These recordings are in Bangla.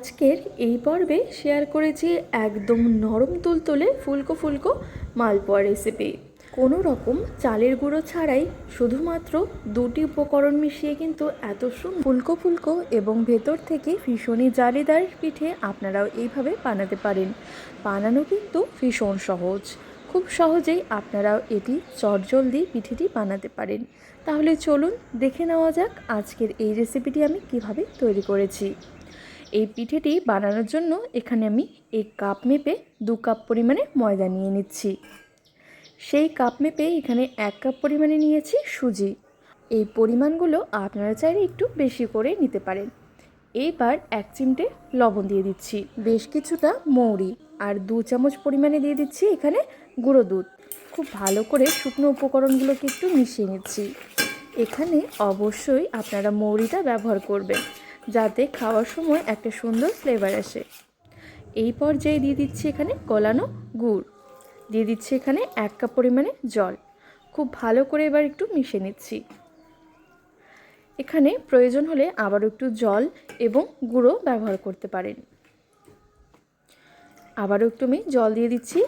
আজকের এই পর্বে শেয়ার করেছি একদম নরম তুলতুলে ফুলকো ফুলকো মালপোয়া রেসিপি কোনো রকম চালের গুঁড়ো ছাড়াই শুধুমাত্র দুটি উপকরণ মিশিয়ে কিন্তু এত সুন্দর ফুলকো ফুলকো এবং ভেতর থেকে ভীষণই জালিদার পিঠে আপনারাও এইভাবে বানাতে পারেন। বানানো কিন্তু ভীষণ সহজ। খুব সহজেই আপনারাও এটি চটজলদি পিঠেটি বানাতে পারেন। তাহলে চলুন দেখে নেওয়া যাক আজকের এই রেসিপিটি আমি কীভাবে তৈরি করেছি। এই পিঠেটি বানানোর জন্য এখানে আমি এক কাপ মেপে দু কাপ পরিমাণে ময়দা নিয়ে নিচ্ছি। সেই কাপ মেপে এখানে এক কাপ পরিমাণে নিয়েছি সুজি। এই পরিমাণগুলো আপনারা চাইলে একটু বেশি করে নিতে পারেন। এইবার এক চিমটে লবণ দিয়ে দিচ্ছি। বেশ কিছুটা মৌরি আর দু চামচ পরিমাণে দিয়ে দিচ্ছি এখানে গুঁড়ো দুধ। খুব ভালো করে শুকনো উপকরণগুলোকে একটু মিশিয়ে নিচ্ছি। এখানে অবশ্যই আপনারা মৌরিটা ব্যবহার করবেন। যাতে খাওয়ার সময় একটা সুন্দর ফ্লেভার আসে। এই পর্যায়ে দিয়ে দিচ্ছি এখানে গলানো গুড়। দিয়ে দিচ্ছি এখানে এক কাপ পরিমাণে জল। খুব ভালো করে এবার একটু মিশিয়ে নিচ্ছি। এখানে প্রয়োজন হলে আবারও একটু জল এবং গুঁড়ো ব্যবহার করতে পারেন। আবারও একটু আমি জল দিয়ে দিচ্ছি।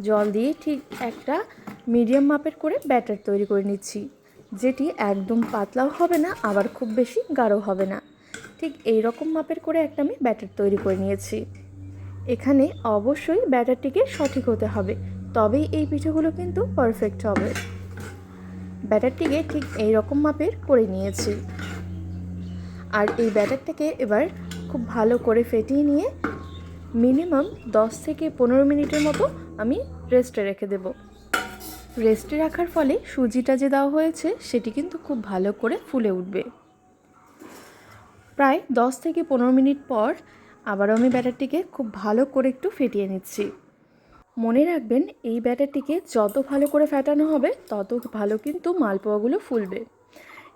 জল দিয়ে ঠিক একটা মিডিয়াম মাপের করে ব্যাটার তৈরি করে নিচ্ছি। যেটি একদম পাতলাও হবে না, আবার খুব বেশি গাঢ় হবে না। ঠিক এই রকম মাপের করে একটা আমি ব্যাটার তৈরি করে নিয়েছি। এখানে অবশ্যই ব্যাটারটিকে সঠিক হতে হবে, তবেই এই পিঠেগুলো কিন্তু পারফেক্ট হবে। ব্যাটারটিকে ঠিক এই রকম মাপের করে নিয়েছি। আর এই ব্যাটারটাকে এবার খুব ভালো করে ফেটিয়ে নিয়ে মিনিমাম দশ থেকে পনেরো মিনিটের মতো আমি রেস্টে রেখে দেব। রেস্টে রাখার ফলে সুজিটা যে দেওয়া হয়েছে, সেটি কিন্তু খুব ভালো করে ফুলে উঠবে। প্রায় দশ থেকে পনেরো মিনিট পর আবারও আমি ব্যাটারটিকে খুব ভালো করে একটু ফেটিয়ে নিচ্ছি। মনে রাখবেন, এই ব্যাটারটিকে যত ভালো করে ফেটানো হবে, তত ভালো কিন্তু মালপোয়াগুলো ফুলবে।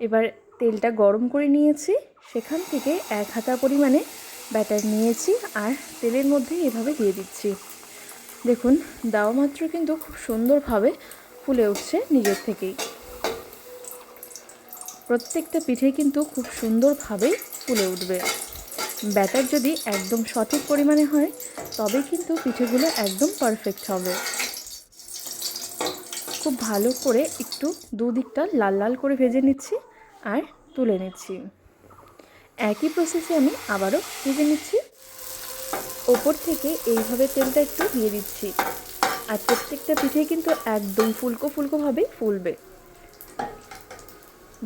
এবার তেলটা গরম করে নিয়েছি, সেখান থেকে এক হাতা পরিমাণে ব্যাটার নিয়েছি আর তেলের মধ্যে এভাবে দিয়ে দিচ্ছি। দেখুন দেওয়া মাত্র কিন্তু খুব সুন্দরভাবে ফুলে উঠছে নিজের থেকেই। প্রত্যেকটা পিঠে কিন্তু খুব সুন্দরভাবে ফুলে উঠবে। ব্যাটার যদি একদম সঠিক পরিমাণে হয়, তবে কিন্তু পিঠেগুলো একদম পারফেক্ট হবে। খুব ভালো করে একটু দুদিকটা লাল লাল করে ভেজে নিচ্ছি আর তুলে নিচ্ছি। একই প্রসেসে আমি আবারও ভেজে নিচ্ছি। ওপর থেকে এইভাবে তেলটা একটু দিয়ে দিচ্ছি। আর প্রত্যেকটা পিঠে কিন্তু একদম ফুলকো ফুলকোভাবেই ফুলবে।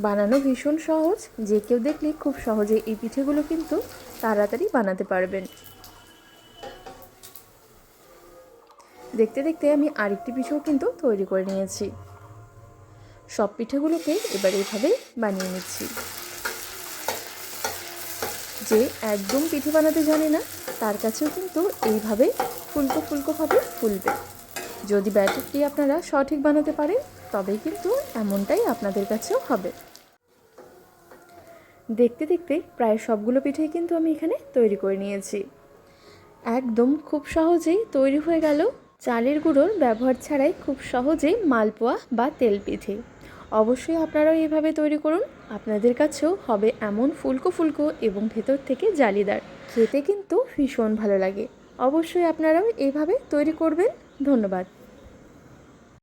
বানানো ভীষণ সহজ। যে কেউ দেখলে খুব সহজে এই পিঠেগুলো কিন্তু তাড়াতাড়ি বানাতে পারবেন। দেখতে দেখতে আমি আরেকটি পিঠেও কিন্তু তৈরি করে নিয়েছি। সব পিঠেগুলোকে এবার এইভাবেই বানিয়ে নিচ্ছি। যে একদম পিঠে বানাতে জানে না, তার কাছেও কিন্তু এইভাবে ফুলকো ফুলকোভাবে ফুলবে। যদি ব্যাটারটি আপনারা সঠিক বানাতে পারেন তবেই কিন্তু এমনটাই আপনাদের কাছেও হবে। দেখতে দেখতে প্রায় সবগুলো পিঠেই কিন্তু আমি এখানে তৈরি করে নিয়েছি। একদম খুব সহজেই তৈরি হয়ে গেল চালের গুঁড়োর ব্যবহার ছাড়াই খুব সহজেই মালপোয়া বা তেল পিঠে অবশ্যই আপনারাও এইভাবে তৈরি করুন, আপনাদের কাছেও হবে এমন ফুলকো ফুলকো এবং ভেতর থেকে জালিদার। খেতে কিন্তু ভীষণ ভালো লাগে। অবশ্যই আপনারাও এইভাবে তৈরি করবেন। ধন্যবাদ।